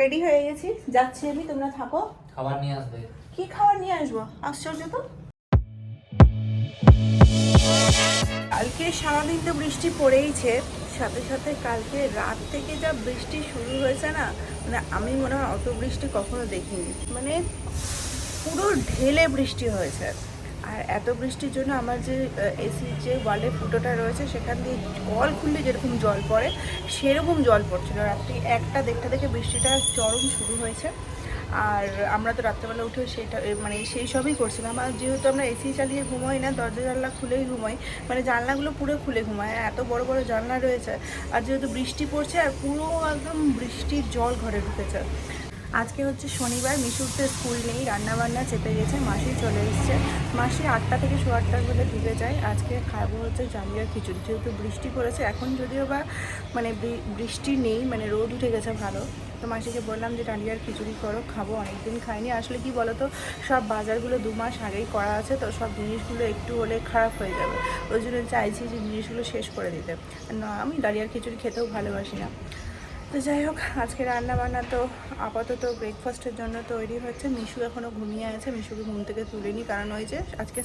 Ready হয়ে গেছি। যাচ্ছি আমি তোমরা থাকো। খাবার নিয়ে আসবে। কি খাবার নিয়ে আসব? আশ্চর্য তো। কালকে সারাদিন তো বৃষ্টি পড়েইছে। সাথে সাথে কালকে রাত থেকে যা বৃষ্টি শুরু হয়েছে না মানে আমি মনে হয় অত বৃষ্টি কখনো দেখিনি। মানে পুরো ঢেলে বৃষ্টি হয়েছে। আর এত বৃষ্টির জন্য আমার যে এসির যে ওয়ালের ফুটোটা রয়েছে, সেখান দিয়ে কল খুললে যেরকম জল পড়ে, সেরকম জল পড়ছিল। রাত্রি একটা দেড়টা থেকে বৃষ্টিটা চরম শুরু হয়েছে। আর আমরা তো রাত্রেবেলা উঠে সেটা মানে সেই সবই করছিলাম। আর যেহেতু আমরা এসি চালিয়ে ঘুমোই না, দরজা জানলা খুলেই ঘুমাই মানে জানলাগুলো পুরো খুলে আর এত বড় বড় জানলা রয়েছে। আর যেহেতু বৃষ্টি পড়ছে, আর পুরো একদম বৃষ্টির জল ঘরে ঢুকেছে। আজকে হচ্ছে শনিবার মিশুর তো স্কুল নেই, রান্নাবান্না চেপে গেছে, মাসি চলে এসছে। মাসি আটটা থেকে সোয়া আটটার মধ্যে ঢুকে যায়। আজকে খাব হচ্ছে জালিয়ার খিচুড়ি। যেহেতু বৃষ্টি পড়েছে, এখন যদিও বা মানে বৃষ্টি নেই মানে রোদ উঠে গেছে ভালো। তো মাসিকে বললাম যে ডালিয়ার খিচুড়ি করো, খাব, অনেকদিন খাইনি। আসলে কি বলতো, সব বাজারগুলো দু মাস আগেই করা আছে, তো সব জিনিসগুলো একটু হলে খারাপ হয়ে যাবে। ওই জন্য চাইছি যে জিনিসগুলো শেষ করে দিতে। না, আমি ডালিয়ার খিচুড়ি খেতেও ভালোবাসি না। তো যাই হোক, আজকে রান্না বান্না তো আপাতত ব্রেকফাস্টের জন্য তৈরি হচ্ছে। মিশু এখনও ঘুমিয়ে আছে, মিশুকে ঘুম থেকে তুলিনি। কারণ ওই যে আজকে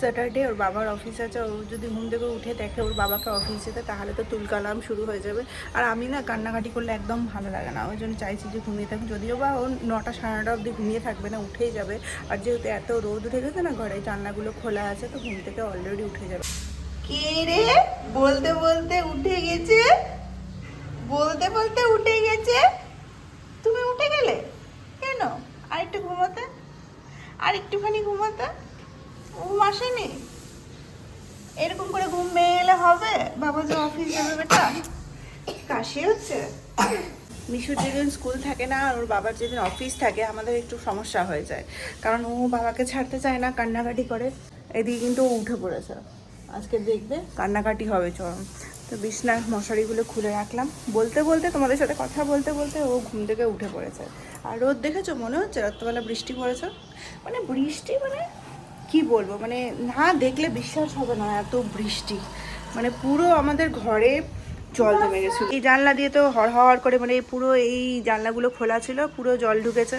স্যাটারডে ওর বাবার অফিস আছে। ও যদি ঘুম থেকে উঠে দেখে ওর বাবাকে অফিস যেতে, তাহলে তো তুলকালাম শুরু হয়ে যাবে। আর আমি না কান্নাকাটি করলে একদম ভালো লাগে না। ওই জন্য চাইছি যে ঘুমিয়ে থাকুক। যদিও বা ও নটা সাড়ে নটা অবধি ঘুমিয়ে থাকবে না, উঠেই যাবে। আর যেহেতু এত রোদ উঠে গেছে না, ঘরে জানলাগুলো খোলা আছে, তো ঘুম থেকে অলরেডি উঠে যাবে। কে রে? বলতে বলতে উঠে গেছে? বলতে বলতে উঠে গেছে। তুমি উঠে গেলে? কেন? আর একটু ঘুমাতে? আর একটুখানি ঘুমাতে? ঘুম আসেনি? এরকম করে ঘুম ভেঙে গেলে হবে? বাবা যে অফিস যাবে বেটা? কাশি হচ্ছে? মিশুর যেদিন স্কুল থাকে না, আর ওর বাবার যেদিন অফিস থাকে, আমাদের একটু সমস্যা হয়ে যায়। কারণ ও বাবাকে ছাড়তে চায় না, কান্নাকাটি করে। এদিকে কিন্তু ও উঠে পড়েছে। আজকে দেখবে কান্নাকাটি হবে চরম। তো বিছনার মশারিগুলো খুলে রাখলাম। বলতে বলতে তোমাদের সাথে কথা বলতে বলতে ও ঘুম থেকে উঠে পড়েছে। আর রোদ দেখেছ? মনে হচ্ছে রাত্রবেলা বৃষ্টি পড়েছে। মানে বৃষ্টি মানে কি বলব? মানে না দেখলে বিশ্বাস হবে না এত বৃষ্টি। মানে পুরো আমাদের ঘরে জল জমে গেছে। এই জানলা দিয়ে তো হর হওয়ার করে মানে পুরো এই জানলাগুলো খোলা ছিল, পুরো জল ঢুকেছে।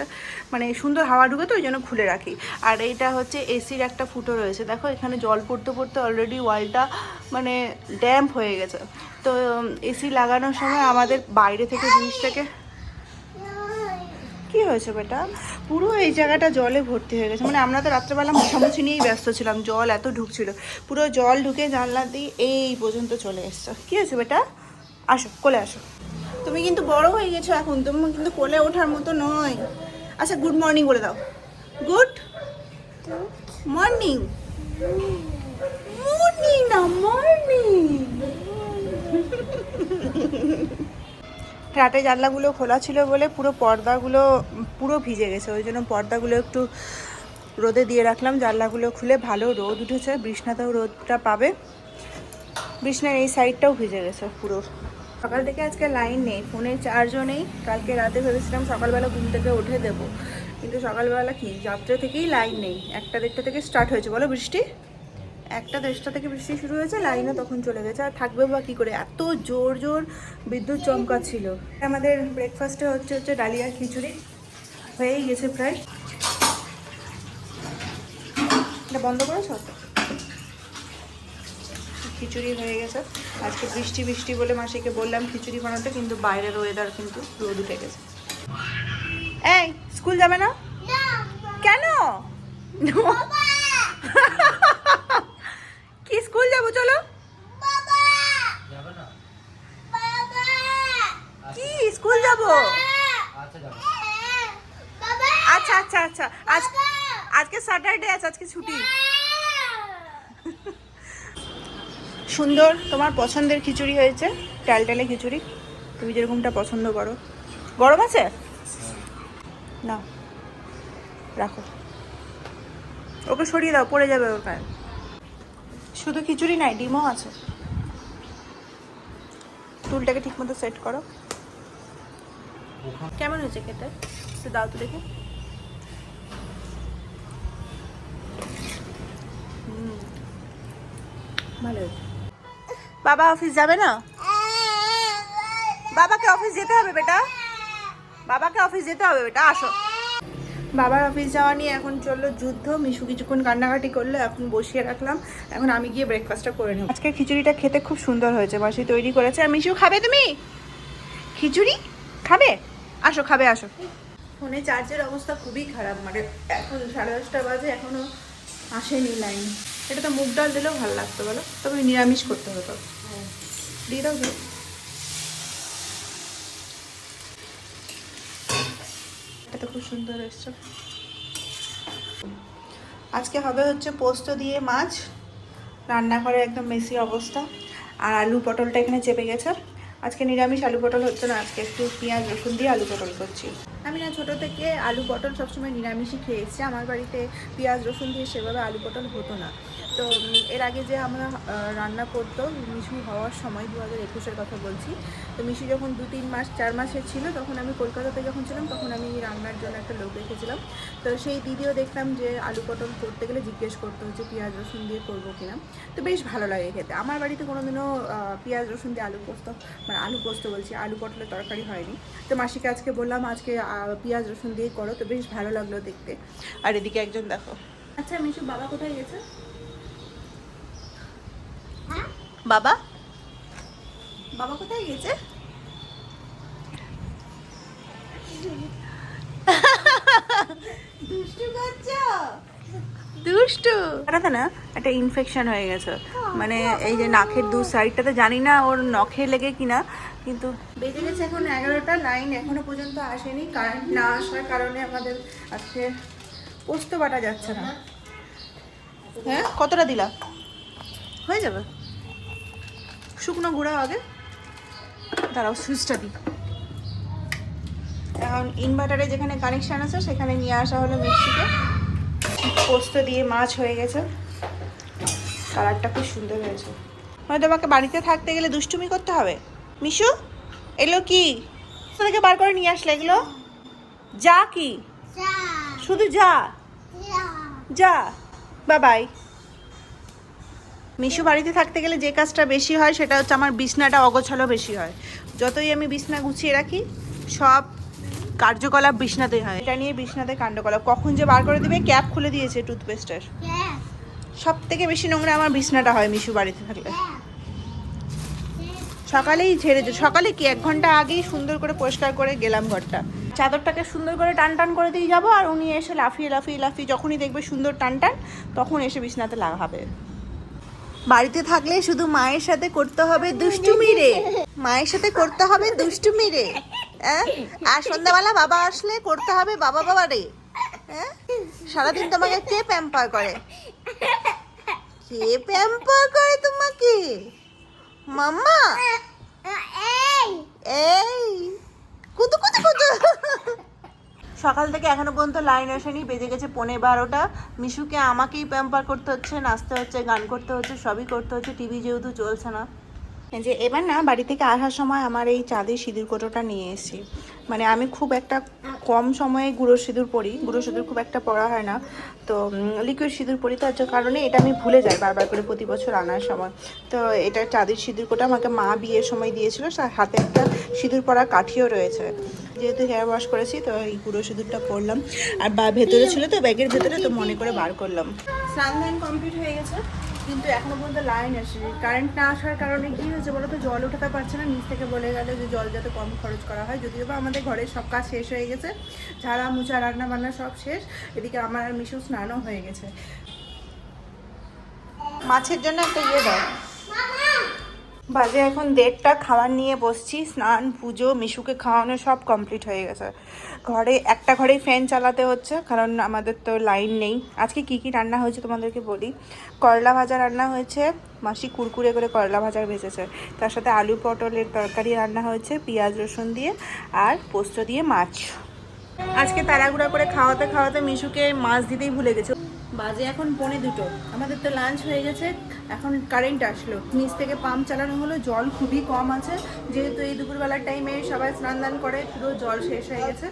মানে সুন্দর হাওয়া ঢুকে তো ওই জন্য খুলে রাখি। আর এইটা হচ্ছে এসির একটা ফুটো রয়েছে। দেখো, এখানে জল পড়তে পড়তে অলরেডি ওয়ালটা মানে ড্যাম্প হয়ে গেছে। তো এসি লাগানোর সময় আমাদের বাইরে থেকে জিনিসটাকে কি হয়েছে বেটা? পুরো এই জায়গাটা জলে ভর্তি হয়ে গেছে। মানে আমরা তো রাত্রেবেলা মোছামুছি নিয়েই ব্যস্ত ছিলাম। জল এত ঢুকছিল। পুরো জল ঢুকে জানলা দিয়ে এই পর্যন্ত চলে এসছে। কি হয়েছে বেটা? আসো কোলে আসো। তুমি কিন্তু বড় হয়ে গেছো এখন তুমি কিন্তু কোলে ওঠার মতো নয়। আচ্ছা গুড মর্নিং বলে দাও। গুড মর্নিং মর্নিং না মর্নিং রাতে জানলাগুলো খোলা ছিল বলে পুরো পর্দাগুলো পুরো ভিজে গেছে। ওই জন্য পর্দাগুলো একটু রোদে দিয়ে রাখলাম। জানলাগুলো খুলে ভালো রোদ উঠেছে। বৃষ্ণাতেও রোদটা পাবে। বৃষ্ণার এই সাইডটাও ভিজে গেছে পুরো। সকাল থেকে আজকে লাইন নেই, ফোনে চার্জও নেই। কালকে রাতে ভেবেছিলাম সকালবেলা ঘুম থেকে উঠে দেবো। কিন্তু সকালবেলা কি রাত্রে থেকেই লাইন নেই। একটা দেড়টা থেকে স্টার্ট হয়েছে। বলো বৃষ্টি? একটা দেড়টা থেকে বৃষ্টি শুরু হয়েছে লাইনও তখন চলে গেছে। আর থাকবে বা কী করে? এত জোর জোর বিদ্যুৎ চমকাচ্ছিল আমাদের ব্রেকফাস্টে হচ্ছে হচ্ছে ডালিয়া খিচুড়ি। হয়েই গেছে প্রায়। এটা বন্ধ করেছ? খিচুড়ি হয়ে গেছে। আজকে বৃষ্টি বৃষ্টি বলে মাসিকে বললাম খিচুড়ি বানাতে কিন্তু বাইরের ওয়েদার কিন্তু রোদ উঠে গেছে। এই স্কুল যাবে না? কেন? কি স্কুল যাব চলো। কি স্কুল যাব? আচ্ছা আচ্ছা আচ্ছা আচ্ছা। আজ আজকে স্যাটারডে আছে আজকে ছুটি। সুন্দর, তোমার পছন্দের খিচুড়ি হয়েছে, টালটালে খিচুড়ি। তুমি যেরকমটা পছন্দ করো। গরম আছে? না। রাখো। ওকে সরিয়ে দাও, পড়ে যাবে ওর শুধু খিচুড়ি নাই, ডিমও আছে। টুলটাকে ঠিকমতো সেট করো। কেমন হয়েছে খেতে? একটু দাও তো দেখে। ভালো হয়েছে। বাবা অফিস যাবে না? বাবাকে অফিস যেতে হবে বেটা। বাবাকে অফিস যেতে হবে বেটা, আসো। বাবার অফিস যাওয়া নিয়ে এখন চলল যুদ্ধ। মিশু কিছুক্ষণ কান্নাকাটি করল, এখন বসিয়ে রাখলাম। এখন আমি গিয়ে ব্রেকফাস্টটা করে নেব। আজকে খিচুড়িটা খেতে খুব সুন্দর হয়েছে, মাসি তৈরি করেছে। আর মিশু, খাবে তুমি? খিচুড়ি? খাবে? আসো খাবে, আসো। ফোনে চার্জের অবস্থা খুবই খারাপ মানে এখন সাড়ে দশটা বাজে, এখনও আসেনি লাইন এটা তো মুগ ডাল দিলেও ভালো লাগতো, বলো? তবে নিরামিষ করতে হতো। দিয়ে দাও। এটা খুব সুন্দর আজকে হবে হচ্ছে পোস্ত দিয়ে মাছ। রান্নাঘরে একদম মেসি অবস্থা। আর আলু পটলটা এখানে চেপে গেছে। আজকে নিরামিষ আলু পটল হচ্ছে না, আজকে একটু পেঁয়াজ, রসুন দিয়ে আলু পটল করছি। আমি না ছোটো থেকে আলু পটল সবসময় নিরামিষই খেয়েছি। আমার বাড়িতে পেঁয়াজ, রসুন দিয়ে সেভাবে আলু পটল হতো না। তো এর আগে যে আমরা রান্না করতো মিশু হওয়ার সময় দু হাজার একুশের কথা বলছি তো মিশু যখন দু তিন মাস চার মাসের ছিল তখন আমি কলকাতাতে যখন ছিলাম তখন আমি রান্নার জন্য একটা লোক রেখেছিলাম। তো সেই দিদিও দেখতাম যে আলু পটল করতে গেলে জিজ্ঞেস করতে হচ্ছে পেঁয়াজ রসুন দিয়ে করব কিনা। তো বেশ ভালো লাগে খেতে। আমার বাড়িতে কোনোদিনও পেঁয়াজ রসুন দিয়ে আলু পোস্ত মানে আলু পোস্ত বলছি আলু পটলের তরকারি হয়নি। তো মাসিকে আজকে বললাম আজকে পেঁয়াজ রসুন দিয়ে করো। তো বেশ ভালো লাগল দেখতে। আর এদিকে একজন দেখো। আচ্ছা মিশু বাবা কোথায় গেছে? বাবা? বাবা কোথায় গেছে দুষ্টু করছ? দুষ্টু? না একটা ইনফেকশন হয়ে গেছে। মানে এই যে নাকের দু সাইডটাতে জানি না ওর নখে লেগে কিনা কিন্তু বেজে গেছে এখন এগারোটা লাইন এখনও পর্যন্ত আসেনি। কারেন্ট না আসার কারণে আমাদের আজকে পোস্ত বাটা যাচ্ছে না। হ্যাঁ কতটা দিলা? হয়ে যাবে। শুকনো গুঁড়া আগে। দাঁড়াও সুইচটা দিই এখন ইনভার্টারে যেখানে কানেকশান আছে সেখানে নিয়ে আসা হলো মিক্সিতে। পোস্ত দিয়ে মাছ হয়ে গেছে। কালারটা খুব সুন্দর হয়েছে। মানে তোমাকে বাড়িতে থাকতে গেলে দুষ্টুমি করতে হবে। মিশু এলো কি? থেকে বার করে নিয়ে আসলে এগুলো। যা কি? শুধু যা। যা। বাবাই মিশু বাড়িতে থাকতে গেলে যে কাজটা বেশি হয় সেটা হচ্ছে আমার বিছনাটা অগোছালো বেশি হয়। যতই আমি বিছনা গুছিয়ে রাখি, সব কার্যকলাপ বিছনাতেই হয়। এটা নিয়ে বিছনাতে কাণ্ডকলাপ। কখন যে বার করে দিবে, ক্যাপ খুলে দিয়েছে টুথপেস্টের। সব থেকে বেশি নোংরা আমার বিছনাটা হয় মিশু বাড়িতে থাকলে। সকালেই দিই। সকালে কি, এক ঘণ্টা আগেই সুন্দর করে পরিষ্কার করে গেলাম ঘরটা। চাদরটাকে সুন্দর করে টান টান করে দিয়ে যাব, আর উনি এসে লাফিয়ে লাফিয়ে লাফিয়ে যখনই দেখবে সুন্দর টান টান, তখন এসে বিছনাতে লাগাবে বাড়িতে থাকলে শুধু মায়ের সাথে করতে হবে দুষ্টুমি রে। মায়ের সাথে করতে হবে দুষ্টুমি রে। হ্যাঁ আর সন্ধ্যাবেলা বাবা আসলে করতে হবে বাবা বাবা রে। হ্যাঁ সারাদিন তোমাকে কে প্যাম্পার করে? কে প্যাম্পার করে তোমাকে? মাম্মা? এই। সকাল থেকে এখনও পর্যন্ত লাইন আসেনি, বেজে গেছে পৌনে বারোটা। মিশুকে আমাকেই প্যাম্পার করতে হচ্ছে, নাচতে হচ্ছে, গান করতে হচ্ছে, সবই করতে হচ্ছে টিভি যেহেতু চলছে না। যে এবার না বাড়ি থেকে আসার সময় আমার এই চাঁদের সিঁদুর কোটোটা নিয়ে এসেছি। মানে আমি খুব একটা কম সময়ে গুঁড়ো সিঁদুর পরি, গুঁড়ো সিঁদুর খুব একটা পরা হয় না। তো লিকুইড সিঁদুর পরি, তার কারণে এটা আমি ভুলে যাই বারবার করে প্রতি বছর আনার সময়। তো এটা চাঁদের সিঁদুর কোটা আমাকে মা বিয়ের সময় দিয়েছিল হাতে একটা সিঁদুর পরা কাঠিও রয়েছে। যেহেতু হেয়ার ওয়াশ করেছি তো এই গুঁড়ো সিঁদুরটা পরলাম। আর বা ভেতরে ছিল তো ব্যাগের ভেতরে তো মনে করে বার করলাম। স্নান ধান কমপ্লিট হয়ে গেছে কিন্তু এখনও পর্যন্ত লাইন আসেনি। কারেন্ট না আসার কারণে কি হয়েছে বলো তো জল উঠাতে পারছে না। নিচ থেকে বলে গেল যে জল যাতে কম খরচ করা হয়। যদিও বা আমাদের ঘরের সব কাজ শেষ হয়ে গেছে। ঝাড়া মুছা রান্না বান্না সব শেষ। এদিকে আমার আর মিশু স্নানও হয়ে গেছে। মাছের জন্য একটা ইয়ে দাও। বাজে, এখন দেড়টা খাবার নিয়ে বসছি, স্নান, পুজো, মিশুকে খাওয়ানো সব কমপ্লিট হয়ে গেছে। ঘরে, একটা ঘরেই ফ্যান চালাতে হচ্ছে, কারণ আমাদের তো লাইন নেই। আজকে কি কি রান্না হয়েছে তোমাদেরকে বলি? করলা ভাজা রান্না হয়েছে, মাসি কুরকুরে করে করলা ভাজা ভেজেছে। তার সাথে আলু পটলের তরকারি রান্না হয়েছে, পেঁয়াজ রসুন দিয়ে আর পোস্ত দিয়ে মাছ। আজকে তাড়াগুড়া করে খাওয়াতে খাওয়াতে মিশুকে মাছ দিতেই ভুলে গেছে। বাজে এখন পৌনে দুটো। আমাদের তো লাঞ্চ হয়ে গেছে এখন কারেন্ট আসলো। নিচ থেকে পাম্প চালানো হলো জল খুবই কম আছে। যেহেতু এই দুপুরবেলার টাইমে সবাই স্নান দান করে পুরো জল শেষ হয়ে গেছে।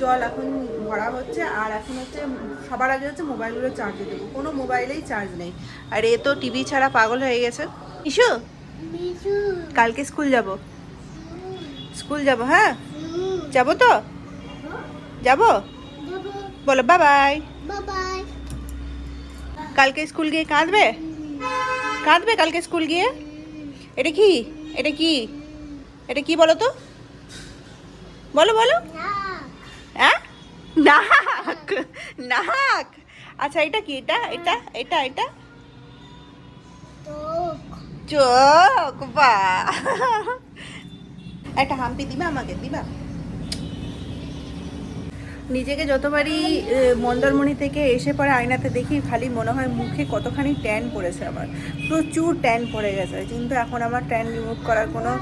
জল এখন ভরা হচ্ছে আর এখন হচ্ছে সবার আগে হচ্ছে মোবাইলগুলো চার্জ দেবো। কোনো মোবাইলেই চার্জ নেই। আর এ তো টিভি ছাড়া পাগল হয়ে গেছে। ইসু কালকে স্কুল যাব। স্কুল যাব হ্যাঁ? যাব তো? যাব? বলো বাবাই কালকে স্কুল গিয়ে কাঁদবে? কাঁদবে কালকে স্কুল গিয়ে? এটা কি? এটা কি? এটা কি বলো তো? বলো বলো। হ্যাঁ নাক। নাক। আচ্ছা এটা কি? এটা এটা এটা এটা? তো চোখ বা একটা হাম্পি দিবা আমাকে? দিবা? নিজেকে যতবারই মন্দারমণি থেকে এসে পরে আয়নাতে দেখি, খালি মনে হয় মুখে কতখানি ট্যান পড়েছে আমার। প্রচুর ট্যান পড়ে গেছে, কিন্তু এখন আমার ট্যান রিমুভ করার কোনো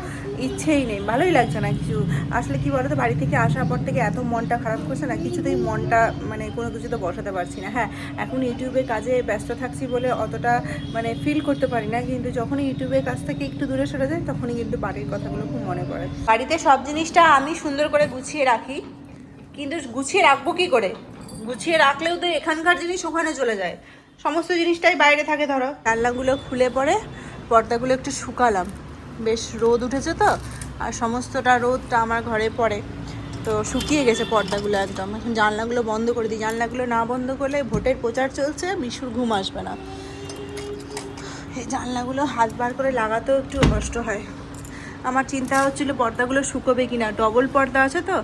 ইচ্ছেই নেই। ভালোই লাগছে না কিছু। আসলে কি বলতো, বাড়ি থেকে আসার পর থেকে এত মনটা খারাপ করছে না, কিছুতেই মনটা মানে কোনো কিছুতে বসাতে পারছি না। হ্যাঁ এখন ইউটিউবে কাজে ব্যস্ত থাকছি বলে অতটা মানে ফিল করতে পারি না, কিন্তু যখনই ইউটিউবের কাছ থেকে একটু দূরে সরে যায় তখনই কিন্তু বাড়ির কথাগুলো খুব মনে পড়ে। বাড়িতে সব জিনিসটা আমি সুন্দর করে গুছিয়ে রাখি। কিন্তু গুছিয়ে রাখব কি করে? গুছিয়ে রাখলেও তো এখানকার জিনিস ওখানে চলে যায়। সমস্ত জিনিসটাই বাইরে থাকে, ধরো। জানলাগুলো খুলে পরে পর্দাগুলো একটু শুকালাম। বেশ রোদ উঠেছে তো, আর সমস্তটা রোদটা আমার ঘরে পড়ে। তো শুকিয়ে গেছে পর্দাগুলো একদম। এখন জানলাগুলো বন্ধ করে দিই। জানলাগুলো না বন্ধ করলে ভোটের প্রচার চলছে, মিশুর ঘুম আসবে না। এই জানলাগুলো হাত বার করে লাগাতেও একটু কষ্ট হয়। আমার চিন্তা হচ্ছিল পর্দাগুলো শুকোবে কিনা। ডবল পর্দা আছে তো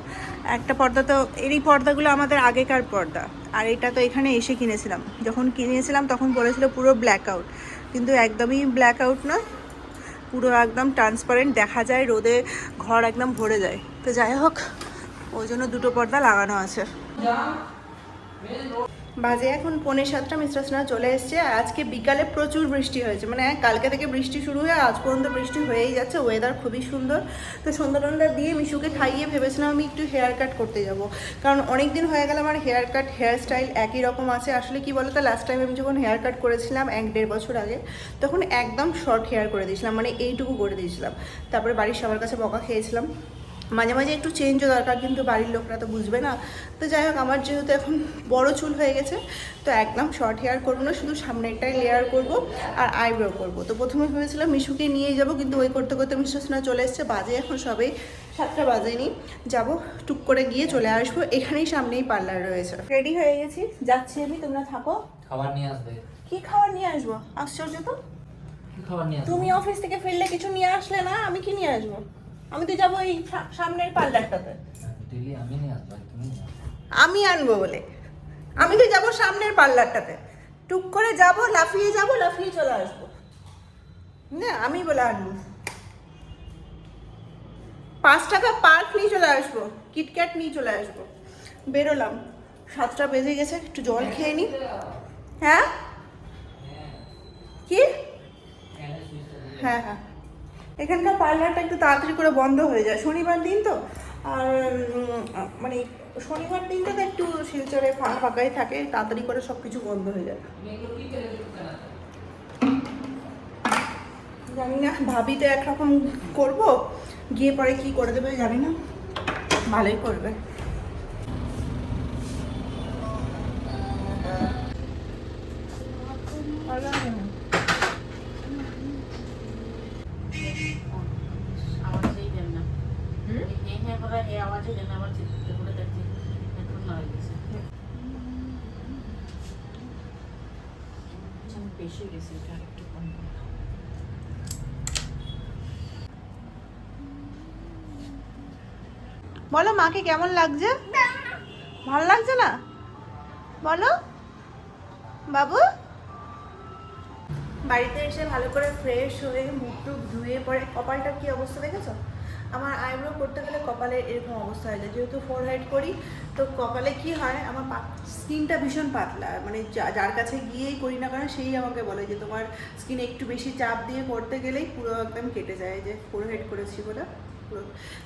একটা পর্দা তো এই পর্দাগুলো আমাদের আগেকার পর্দা। আর এটা তো এখানে এসে কিনেছিলাম। যখন কিনেছিলাম তখন বলেছিল পুরো ব্ল্যাক আউট কিন্তু একদমই ব্ল্যাক আউট নয়। পুরো একদম ট্রান্সপারেন্ট দেখা যায় রোদে ঘর একদম ভরে যায়। তো যাই হোক, ওই জন্য দুটো পর্দা লাগানো আছে। বাজে, এখন পৌনে সাতটা মিস্টার স্নেহা চলে এসছে আর আজকে বিকালে প্রচুর বৃষ্টি হয়েছে। মানে কালকে থেকে বৃষ্টি শুরু হয়ে আজ পর্যন্ত বৃষ্টি হয়েই যাচ্ছে ওয়েদার খুবই সুন্দর। তো সন্ধ্যা টন্ধা দিয়ে মিশুকে খাইয়ে ভেবেছিলাম আমি একটু হেয়ার কাট করতে যাব। কারণ অনেক দিন হয়ে গেল আমার হেয়ার কাট হেয়ার স্টাইল একই রকম আছে। আসলে কি বলতো লাস্ট টাইম আমি যখন হেয়ার কাট করেছিলাম এক দেড় বছর আগে, তখন একদম শর্ট হেয়ার করে দিয়েছিলাম মানে এইটুকু করে দিয়েছিলাম। তারপরে বাড়ির সবার কাছে বকা খেয়েছিলাম। মাঝে মাঝে একটু চেঞ্জও দরকার কিন্তু বাড়ির লোকরা তো বুঝবে না। তো যাই হোক আমার যেহেতু এখন বড় চুল হয়ে গেছে তো একদম শর্ট হেয়ার করব না শুধু সামনেরটাই লেয়ার করব আর আইব্রো করব। তো প্রথমে ভেবেছিলাম মিশুকে নিয়ে যাব কিন্তু ওই করতে করতে মিশু চলে এসছে বাজে এখন সবে সাতটা বাজেনি। যাব টুক করে গিয়ে চলে আসব এখানেই সামনেই পার্লার রয়েছে। রেডি হয়ে গেছি যাচ্ছি আমি তোমরা থাকো। খাবার নিয়ে আসবে। কি খাবার নিয়ে আসব? আশ্চর্য তো। তুমি অফিস থেকে ফিরলে কিছু নিয়ে আসলে না আমি কি নিয়ে আসব? আমি তো যাব এই সামনের পার্লারটাতে আমি তুমি আনব বলে। আমি তো যাব সামনের পার্লারটাতে টুক করে যাব লাফিয়ে যাব লাফিয়ে চলে আসব। না আমি বলে আনব। পাঁচ টাকা পার্ক নিয়ে চলে আসব কিটক্যাট নিয়ে চলে আসব। বেরোলাম। সাতটা বেজে গেছে একটু জল খেয়ে নি। হ্যাঁ? কি? হ্যাঁ হ্যাঁ। এখানকার পার্লারটা একটু তাড়াতাড়ি করে বন্ধ হয়ে যায়, শনিবার দিন তো। আর মানে শনিবার দিনটা তো একটু শিলচরে ফাঁকা ফাঁকাই থাকে, তাড়াতাড়ি করে সব কিছু বন্ধ হয়ে যায়। জানি না, ভাবি তো একরকম করব, গিয়ে পরে কি করে দেবে জানি না, ভালোই করবে। বলো মাকে কেমন লাগছে? ভালো লাগছে না? বলো। বাবু? বাড়িতে এসে ভালো করে ফ্রেশ হয়ে মুখ টুক ধুয়ে পরে কপালটার কি অবস্থা দেখেছ? আমার আইব্রো করতে গেলে কপালে এরকম অবস্থা হয়ে যায়। যেহেতু ফোর হাইড করি, তো কপালে কি হয়, আমার স্কিনটা ভীষণ পাতলা। মানে যার কাছে গিয়েই করি না কারণ সেই আমাকে বলে যে তোমার স্কিন একটু বেশি চাপ দিয়ে করতে গেলেই পুরো একদম কেটে যায়। যে ফোর হাইড করেছি বলে।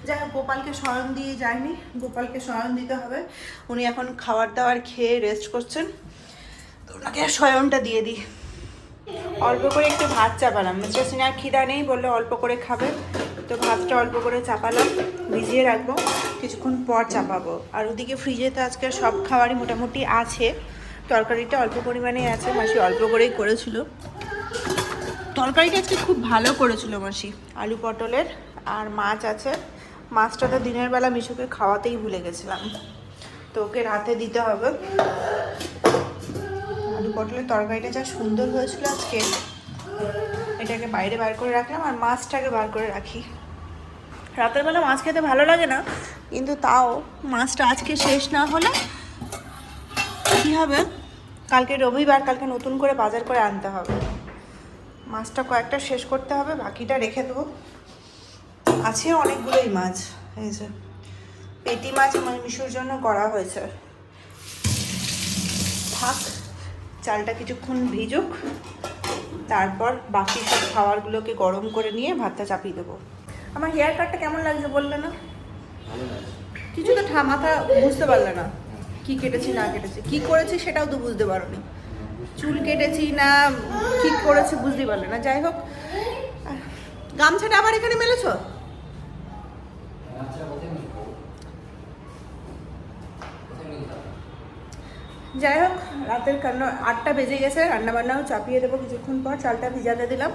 যাই হোক, গোপালকে শয়ন দিয়ে যায়নি। গোপালকে শয়ন দিতে হবে। উনি এখন খাবার দাবার খেয়ে রেস্ট করছেন। তো ওনাকে শয়নটা দিয়ে দিই। অল্প করে একটু ভাত চাপালাম। মিস্টার সিনহার খিদা নেই বললে অল্প করে খাবে। তো ভাতটা অল্প করে চাপালাম। ভিজিয়ে রাখব। কিছুক্ষণ পর চাপাবো। আর ওদিকে ফ্রিজে তো আজকে সব খাবারই মোটামুটি আছে। তরকারিটা অল্প পরিমাণে আছে। মাসি অল্প করেই করেছিল। তরকারিটা আজকে খুব ভালো করেছিল মাসি। আলু পটলের। আর মাছ আছে। মাছটা তো দিনের বেলা মিশুকে খাওয়াতেই ভুলে গেছিলাম। তো ওকে রাতে দিতে হবে। আলু পটলের তরকারিটা যা সুন্দর হয়েছিল আজকে, এটাকে বাইরে বার করে রাখলাম আর মাছটাকে বার করে রাখি। রাতের বেলা মাছ খেতে ভালো লাগে না, কিন্তু তাও মাছটা আজকে শেষ না হলে কী হবে? কালকে রবিবার, কালকে নতুন করে বাজার করে আনতে হবে। মাছটা কয়েকটা শেষ করতে হবে, বাকিটা রেখে দেবো। আছে অনেকগুলোই মাছ এই যে। পেটি মাছ মিশুর জন্য করা হয়েছে। থাক চালটা কিছুক্ষণ ভিজুক তারপর বাকি সব খাবারগুলোকে গরম করে নিয়ে ভাতটা চাপিয়ে দেবো। আমার হেয়ার কাটটা কেমন লাগছে বললে না? কিছু তো মাথা বুঝতে পারলে না কি কেটেছি না কেটেছি। কি করেছি সেটাও তো বুঝতে পারোনি। চুল কেটেছি না ঠিক করেছি বুঝতে পারলে না। যাই হোক গামছাটা আবার এখানে মেলেছো আচ্ছা কোথায় মিলবো কোথায় মিলতে হবে যাই হোক, রাতের কান্না আটটা বেজে গেছে রান্না বান্নাও চাপিয়ে দেবো কিছুক্ষণ পর, চালটা ভিজাতে দিলাম।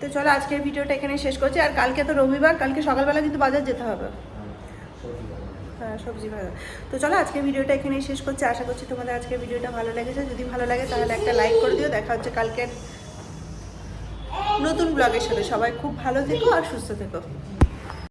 তো চলো, আজকের ভিডিওটা এখানে শেষ করছি, আর কালকে তো রবিবার, কালকে সকালবেলা কিন্তু বাজার যেতে হবে। হ্যাঁ সবজি ভালো তো চলো, আজকের ভিডিওটা এখানেই শেষ করছি, আশা করছি তোমাদের আজকের ভিডিওটা ভালো লেগেছে। যদি ভালো লাগে, তাহলে একটা লাইক করে দিও, দেখা হচ্ছে কালকের নতুন ব্লগের সাথে। সবাই খুব ভালো থেকো আর সুস্থ থেকো।